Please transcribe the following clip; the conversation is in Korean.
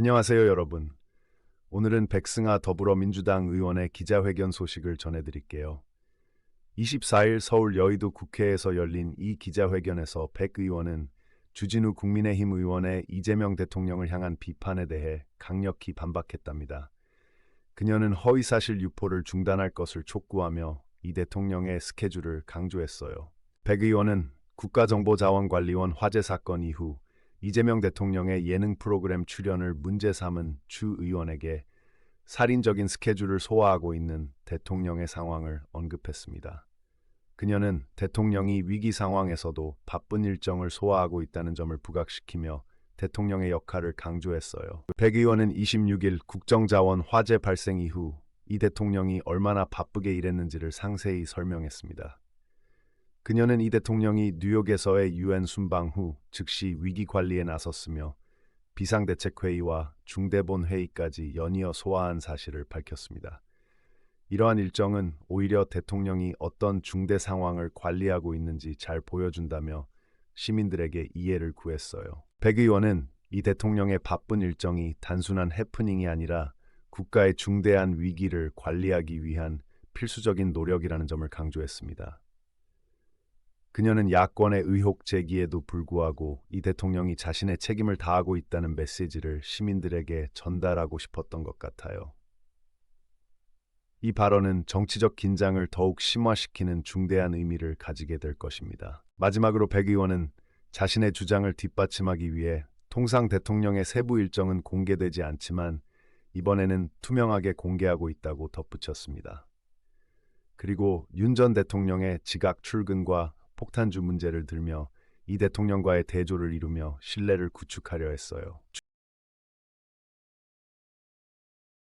안녕하세요, 여러분. 오늘은 백승아 더불어민주당 의원의 기자회견 소식을 전해드릴게요. 24일 서울 여의도 국회에서 열린 이 기자회견에서 백 의원은 주진우 국민의힘 의원의 이재명 대통령을 향한 비판에 대해 강력히 반박했답니다. 그녀는 허위사실 유포를 중단할 것을 촉구하며 이 대통령의 스케줄을 강조했어요. 백 의원은 국가정보자원관리원 화재 사건 이후 이재명 대통령의 예능 프로그램 출연을 문제 삼은 주 의원에게 살인적인 스케줄을 소화하고 있는 대통령의 상황을 언급했습니다. 그녀는 대통령이 위기 상황에서도 바쁜 일정을 소화하고 있다는 점을 부각시키며 대통령의 역할을 강조했어요. 백 의원은 26일 국정자원 화재 발생 이후 이 대통령이 얼마나 바쁘게 일했는지를 상세히 설명했습니다. 그녀는 이 대통령이 뉴욕에서의 유엔 순방 후 즉시 위기 관리에 나섰으며 비상대책회의와 중대본 회의까지 연이어 소화한 사실을 밝혔습니다. 이러한 일정은 오히려 대통령이 어떤 중대 상황을 관리하고 있는지 잘 보여준다며 시민들에게 이해를 구했어요. 백 의원은 이 대통령의 바쁜 일정이 단순한 해프닝이 아니라 국가의 중대한 위기를 관리하기 위한 필수적인 노력이라는 점을 강조했습니다. 그녀는 야권의 의혹 제기에도 불구하고 이 대통령이 자신의 책임을 다하고 있다는 메시지를 시민들에게 전달하고 싶었던 것 같아요. 이 발언은 정치적 긴장을 더욱 심화시키는 중대한 의미를 가지게 될 것입니다. 마지막으로 백 의원은 자신의 주장을 뒷받침하기 위해 통상 대통령의 세부 일정은 공개되지 않지만 이번에는 투명하게 공개하고 있다고 덧붙였습니다. 그리고 윤 전 대통령의 지각 출근과 폭탄주 문제를 들며 이 대통령과의 대조를 이루며 신뢰를 구축하려 했어요.